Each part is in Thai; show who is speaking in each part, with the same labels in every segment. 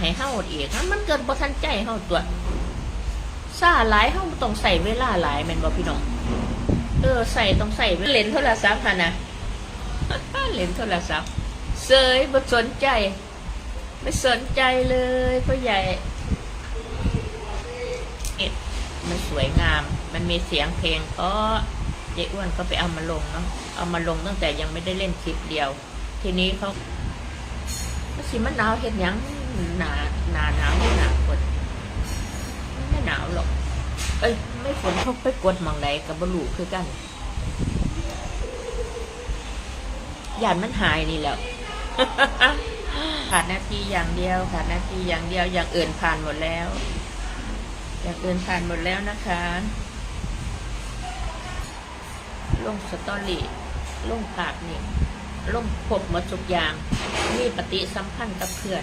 Speaker 1: ให้เฮาอีกมันเกิดบ่ทันใจเฮาตัวซาหลายเฮาต้องใส่เวลาหลายแม่นบ่พี่น้องเออใส่ต้องใส่เล่นโทรศัพท์หั่นนะเล่นโทรศัพท์เสยบ่สนใจ ไม่สนใจเลยพ่อใหญ่เอ็ดมันสวยงาม มันมีเสียงเพลงเพราะเจ๊อ้วนก็ไปเอามาลงเนาะ เอามาลงตั้งแต่ยังไม่ได้เล่นคลิปเดียว ทีนี้เขาสิมันหนาวเห็นยัง หนาหนาหนาวไม่หนาวฝนไม่หนาวหรอก เอ้ย ไม่ฝนเขาไปกดมองไหนกับบลูคือกันยานมันหายนี่แหล้วขาดหน้าที่อย่างเดียวขาดหน้าที่อย่างเดียวอย่างอื่นผ่านหมดแล้ว อย่างอื่นผ่านหมดแล้วนะคะลงสตอรี่ลงผากนี่ลงพบหมดทุกอย่าง มีปฏิสัมพันธ์กับเพื่อน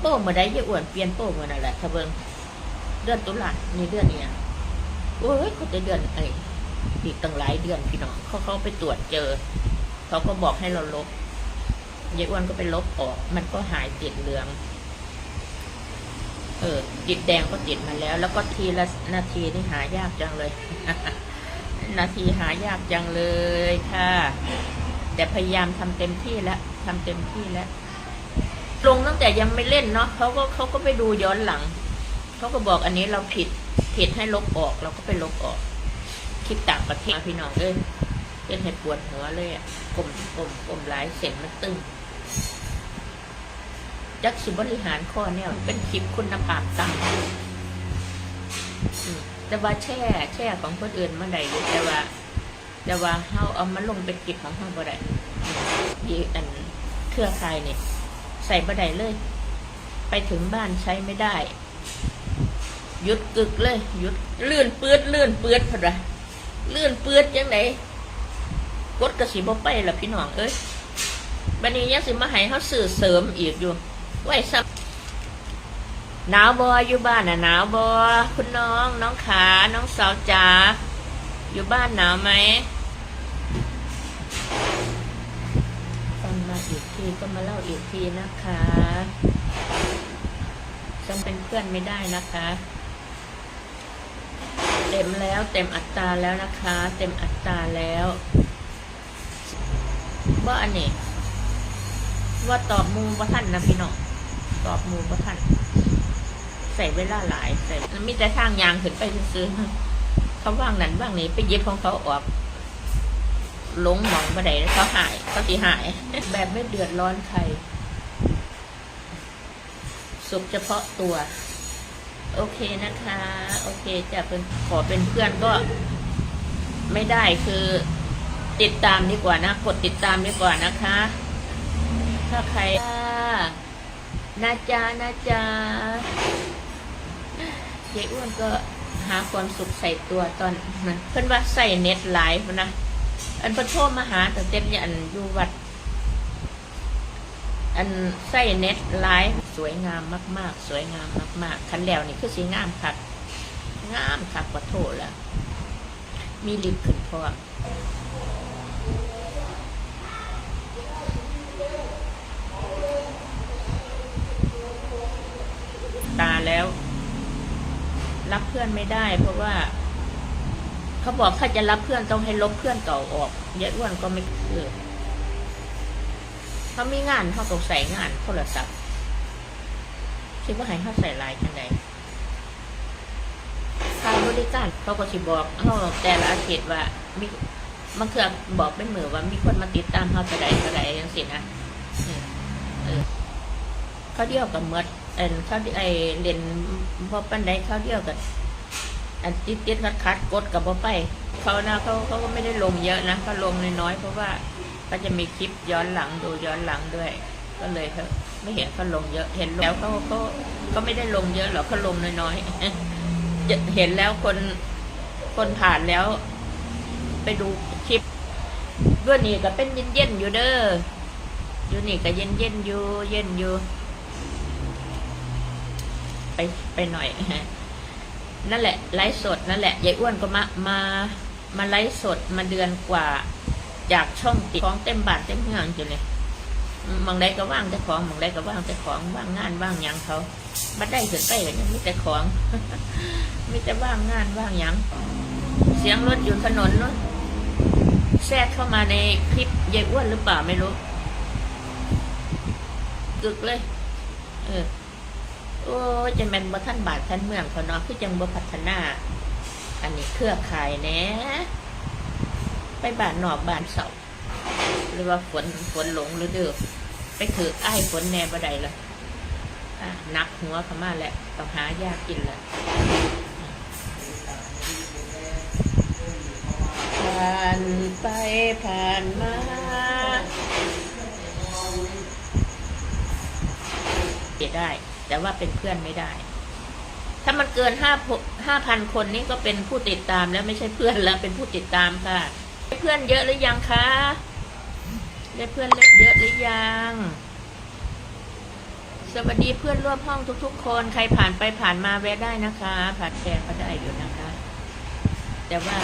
Speaker 1: โป้เมื่อใดยี่อ้วนเปลี่ยนโป้เมื่อนั่นแหละทะเบิงเดือนตุลานี่เดือนนี้นะโอ้ยเขาจะเดือนไอ้อีกตั้งหลายเดือนพี่น้องเขาเขาไปตรวจเจอ เขาก็บอกให้เราลบยายอ้วนก็ไปลบออก มันก็หายติดเหลือง เออติดแดงก็ติดมาแล้ว แล้วก็ทีละนาทีนี่หายากจังเลย นาทีหายากจังเลยค่ะ แต่พยายามทำเต็มที่แล้วทำเต็มที่แล้ว ลงตั้งแต่ยังไม่เล่นเนาะเขาก็เขาก็ไปดูย้อนหลัง เขาก็บอกอันนี้เราผิดผิดให้ลบออกเราก็ไปลบออก คลิปต่างประเทศพี่น้องเอ้ยเป็นเหตุปวดหัวเลยอะกลมกลมกลมหลายเส้นมันตึงจักสิบริหารข้อเนี่ยเป็นคลิปคุณภาพต่ำแต่ว่าแช่แช่ของคนอื่นมาได้อยู่แต่ว่า แต่ว่าเฮาเอามาลงเป็นคลิปของเฮาบ่ได้ยีอันเครือข่ายนี่ย ใส่บ่ได้เลย ไปถึงบ้านใช้ไม่ได้ หยุดกึกเลยหยุดลื่นเปื้ดลื่นเปื้ดพอดะลื่นเปื้ดยังไงกดกระสีบ่ไปละพี่น้องเอ้ยบันนี้ยังสิมาให้เขาสื่อเสริมอีกอยู่ไว้ซ้ำหนาวบออยู่บ้านน่ะหนาวบอคุณน้อง น้องขา น้องสาวจ๋าอยู่บ้านหนาวไหม อีกทีก็มาเล่าอีกทีนะคะฉันเป็นเพื่อนไม่ได้นะคะ เต็มแล้วเต็มอัตราแล้วนะคะ เต็มอัตราแล้วว่าอันนี้ว่าตอบมูว่าท่านนะพี่น้องตอบมูว่าท่านใส่เวลาหลายใส่มีแต่ทางยางขึ้นไปซื้อเขาว่างนั้นว่างนี้ไปเย็บของเขาออก ลงหมองมาได้เขาหายเขาตีหาย แบบไม่เดือดร้อนใคร สุขเฉพาะตัว โอเคนะคะ โอเคจะเป็นขอเป็นเพื่อนก็ไม่ได้คือติดตามดีกว่านะ กดติดตามดีกว่านะคะ ถ้าใครนาจานาจายายอ้วนก็หาความสุขใส่ตัวตอนนั้นเพิ่นว่าใส่เน็ตไลฟ์นะ อันพิ่นโทรมาหาแต่เต็มเนี่ยอันอยู่วัด อันใส่เน็ตไลฟ์สวยงามมาก ๆ สวยงามมากๆคันแล้วนี่คือสีงามคักงามคักกว่าโทษแล้วมีลิปขึ้นพร้อมตาแล้ว รับเพื่อนไม่ได้เพราะว่า เขาบอกถ้าจะรับเพื่อนต้องให้ลบเพื่อนเก่าออกยายอ้วนก็ไม่เออเขามีงานเขาต้องใส่งานโทรศัพท์คิดว่าให้เขาใส่ไลน์จังไดค่าบริการเขาก็สิบอกเขาแต่ละอาทิตย์ว่ามีบางเครื่อบอกเป็นมือว่ามีคนมาติดตามเขาจะได้จะได้ยังสินะเออเขาเดียวกับเมดเอ็นเขาไอเรียนพอปันไดเขาเดียวกับ อันติดติดคัดคัดกดกับบ่ไปเขานะเขาเขาก็ไม่ได้ลงเยอะนะเขาลงน้อยๆเพราะว่าเขาจะมีคลิปย้อนหลังดูย้อนหลังด้วย ก็เลยเขาไม่เห็นเขาลงเยอะ เห็นแล้วเขาเขาก็ไม่ได้ลงเยอะหรอกเขาลงน้อยๆเห็นแล้วคนคนผ่านแล้ว ไปดูคลิปด้วยนี่ก็เป็นเย็นๆอยู่เด้ออยู่นี่ก็เย็นๆอยู่เย็นอยู่ ไปไปหน่อย นั่นแหละ ไลฟ์สดนั่นแหละยายอ้วนก็มามามาไลฟ์สดมาเดือนกว่าจากช่องติดของเต็มบาทเต็มเมืองอยู่เลยหมองใดก็ว่างแต่ของหมองใดก็ว่างแต่ของว่างงานว่างยังเขาบัดได้ขึ้นไปก็ยังมีแต่ของมีแต่ว่างงานว่างยังเสียงรถอยู่ถนนเนาะแทรกเข้ามาในคลิปยายอ้วนหรือเปล่าไม่รู้กึกเลย เออ โอ้ยจะแมนบ่ท่านบาทท่านเมืองเขาเนาะคือจังบ่พัฒนา อันนี้เครือข่ายแน่ไปบ้านนอกบ้านเสาหรือว่าฝนฝนหลงหรือเด้อไปถือไอ้ฝนแน่บ่ได้ละอะนักหัวเขามาแหละต้องหายากกินละผ่านไปผ่านมาเสียได้ แต่ว่าเป็นเพื่อนไม่ได้ ถ้ามันเกินห้าห้าพันคนนี่ก็เป็นผู้ติดตามแล้วไม่ใช่เพื่อนแล้วเป็นผู้ติดตามค่ะได้เพื่อนเยอะหรือยังคะได้เพื่อนเยอะหรือยัง สวัสดีเพื่อนร่วมห้องทุก ๆ คนใครผ่านไปผ่านมาแวะได้นะคะผ่านแชร์ก็ได้อยู่นะคะ แต่ว่า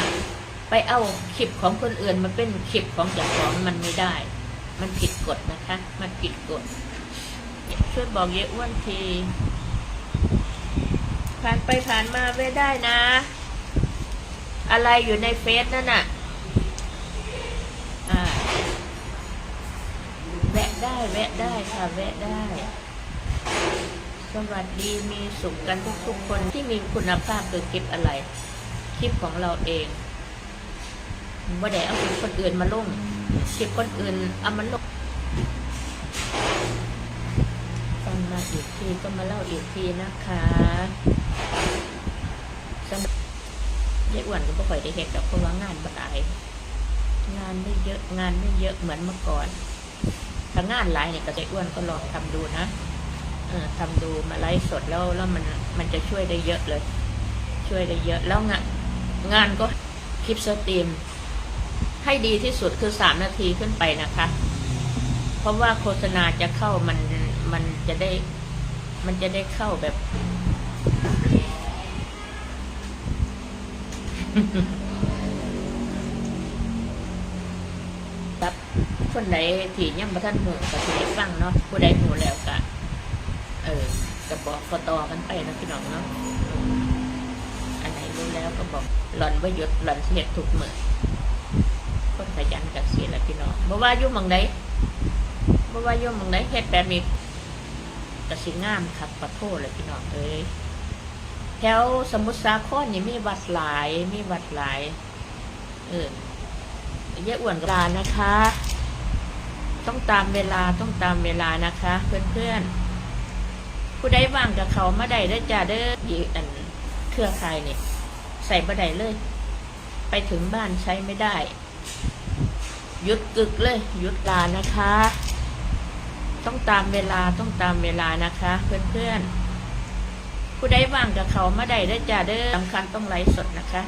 Speaker 1: ไปเอาคลิปของคนอื่นมาเป็นคลิปของเจ้าของมันไม่ได้ มันผิดกฎนะคะ มันผิดกฎ ช่วยบอกเยอะอ้วนทีผ่านไปผ่านมาไม่ได้นะ อะไรอยู่ในเฟซนั่นน่ะอ่าแวะได้แวะได้ค่ะแวะได้ สวัสดีมีสุขกันทุกๆคนที่มีคุณภาพคือคลิปอะไร คลิปของเราเองว่าแต่เอาคลิปคนอื่นมาลงคลิปคนอื่นเอามันลง ฟังมา อีกทีก็มาเล่าอีกทีนะคะสำหรับยายอ้วนก็ไม่ค่อยได้เห็นดอกเพราะว่างานบ่หลาย งานไม่เยอะงานไม่เยอะเหมือนเมื่อก่อน ถ้างานหลายเนี่ยก็ยายอ้วนก็ลองทำดูนะเออทำดูมาไลฟ์สดแล้วแล้วมันมันจะช่วยได้เยอะเลย ช่วยได้เยอะแล้วงานงานก็คลิปสตรีม ให้ดีที่สุดคือสามนาทีขึ้นไปนะคะ เพราะว่าโฆษณาจะเข้ามันมันจะได้ มันจะได้เข้าแบบ ครับ คนใดที่ยังบ่ท่านหูก็สิได้ฟังเนาะผู้ใดหูแล้วก็เออก็บอกก็ต่อกันไปนะพี่น้องเนาะอันไหนรู้แล้วก็บอกหล่อนว่าหยุดหล่อนเสียถูกเหมือคนขยันกับเสียแหละพี่น้องบ่ว่ายู่หมองใดบ่ว่ายู่หมองใดเฮ็ดแบบนี้ ก็สิงามครับปะโทษเลยพี่น้องเอ้ยแถวสมุทรสาครนี่มีวัดหลายมีวัดหลาย เออเยอะอ้วนกลานะคะ ต้องตามเวลาต้องตามเวลานะคะ เพื่อนๆ ผู้ใดว่างกับเขามาได้ได้จ้าเด้อยีอันเครือข่ายเนี่ยใส่บัไดเลย ไปถึงบ้านใช้ไม่ได้หยุดกึกเลยหยุดลานะคะ ต้องตามเวลาต้องตามเวลานะคะ เพื่อนๆ ผู้ใดว่างกับเขามาได้ได้จ้าเด้อสำคัญต้องไลฟ์สดนะคะ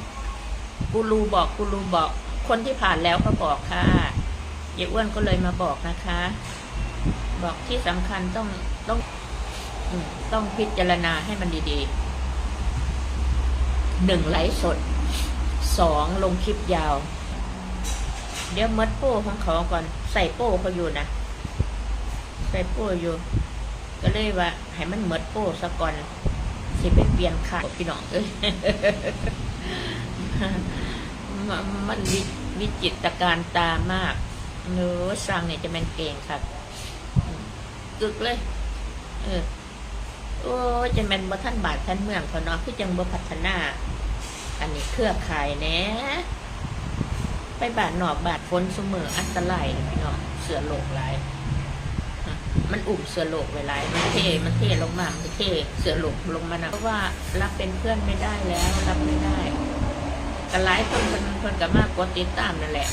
Speaker 1: กูรูบอกกูรูบอก คนที่ผ่านแล้วก็บอกค่ะยายอ้วนก็เลยมาบอกนะคะ บอกที่สำคัญต้องต้องต้องพิจารณาให้มันดีๆหนึ่งไลฟ์สดสองลงคลิปยาว เดี๋ยวมัดโป้ของเขาก่อน ใส่โป้เขาอยู่นะ ใส่โป้อยู่ ก็เลยว่า ให้มันเหมัดโป้ซะก่อนสิไปเปลี่ยนค่าพี่น้องเอ้ยมันมันวิวิจิตการตามากเนื้อสร้างเนี่ยจะแมันเก่งค่ะกึกเลย เออโอ้จะแมันบ่ท่านบาทท่านเมืองเขาเนาะคือจังบ่พัฒนา อันนี้เครือข่ายแน่ไปบาทนอกบาทฝนเสมออันตรายนะพี่น้องเสือโลกหลาย มันอุ่มเสือโลกไว้หลายมันเทมันเทลงมามันเทเสือโลกลงมานะเพราะว่ารับเป็นเพื่อนไม่ได้แล้วรับไม่ได้ก็หลายคนคนคนก็มากกดติดตามนั่นแหละ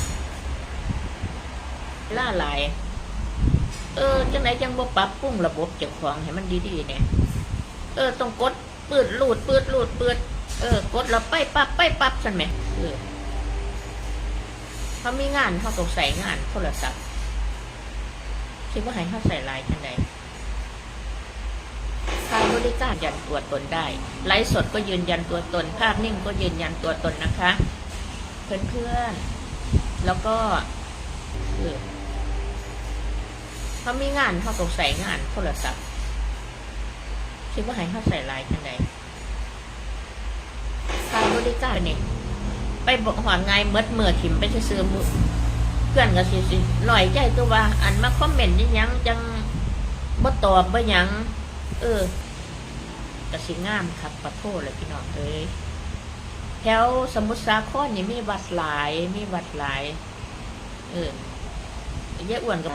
Speaker 1: ล่าหลาย เออจังไหนจังบ่ปรับปรุงระบบเจ้าของให้มันดีๆเนี่ยเออต้องกดปืดลูดปืดลูดปืดเออ กดแล้วไปปับไปปับสันไหมเออเขามีงานเขาต้องใส่งานโทรศัพท์ คิดว่าให้เขาใส่ลายจังไดค่าบริการยันตัวตนได้ ไลฟ์สดก็ยืนยันตัวตน ภาพนิ่งก็ยืนยันตัวตนนะคะ เพื่อนๆ แล้วก็เออเขามีงานเขาต้องใส่งานโทรศัพท์คิดว่าให้เขาใส่ลน์ทันใดทางบริการนี่ไปบอกหอนไงเมดเมื่อถิ่มไปซื้อมือ เพื่อนก็สิสิหน่อยใจตัวว่า อันมาคอมเมนต์ยังยังจังบ่ตอบบ่ยัง เออกสิงามครับปะโทษเลยพี่น้องเอ้ยแถวสมุทรสาครนี่มีวัดหลาย มีวัดหลาย เออเยอะอ้วนกับ